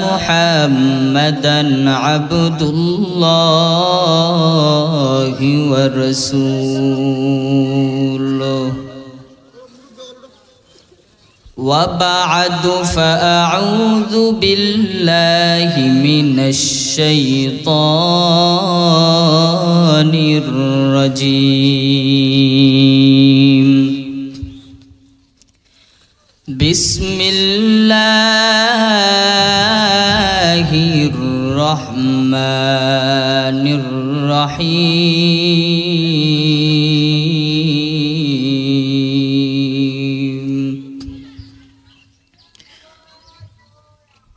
محمدا عبد الله ورسوله. وبعد فأعوذ بالله من الشيطان الرجيم. بسم الله الرحمن الرحيم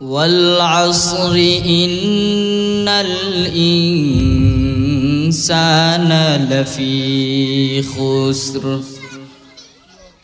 والعصر إن الإنسان لفي خسر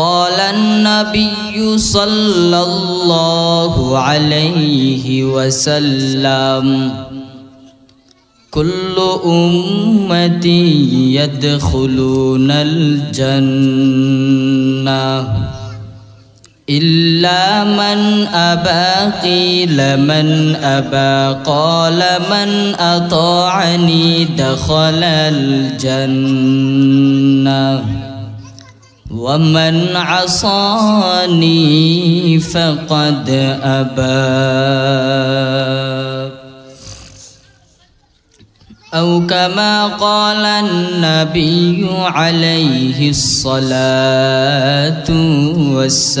قال النبي صلى الله عليه وسلم كل أمتي يدخلون الجنة إلا من أبى قيل من أبى قال من أطاعني دخل الجنة. ومن عصاني فقد أبى. أو كما قال النبي عليه الصلاة والسلام.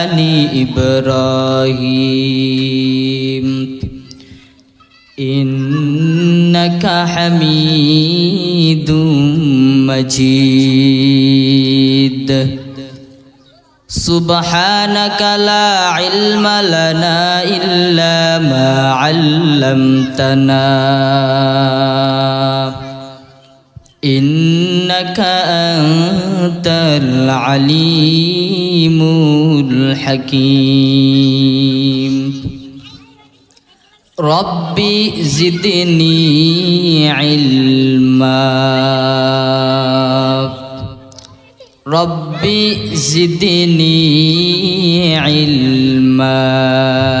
آل إبراهيم. إنك حميد مجيد. سبحانك لا علم لنا إلا ما علمتنا. إنك أنت العليم الحكيم. ربي زدني علما. ربي زدني علما.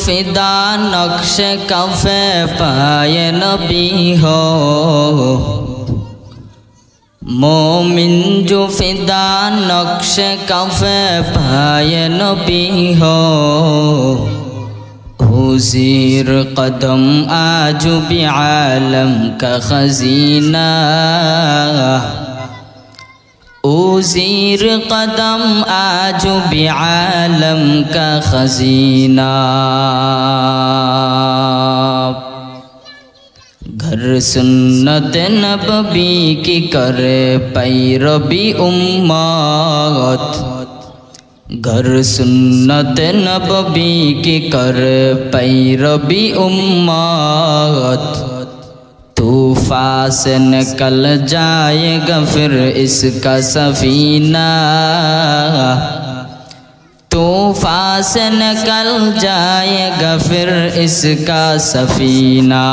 जो फिदा नक्श कफे पाय नबी हो मोमिन जो फिदा नक्श कफे पाय नबी हो हुजीर कदम आज भी आलम का खजीना उजीर कदम आज भी आलम का खजीना घर सुन्नत नबी की करे पैरबी उम्मत घर सुन्नत नबी की करे पैरबी उम्मत तूफा से निकल जाएगा फिर इसका सफीना। तूफा से निकल जाएगा फिर इसका सफीना।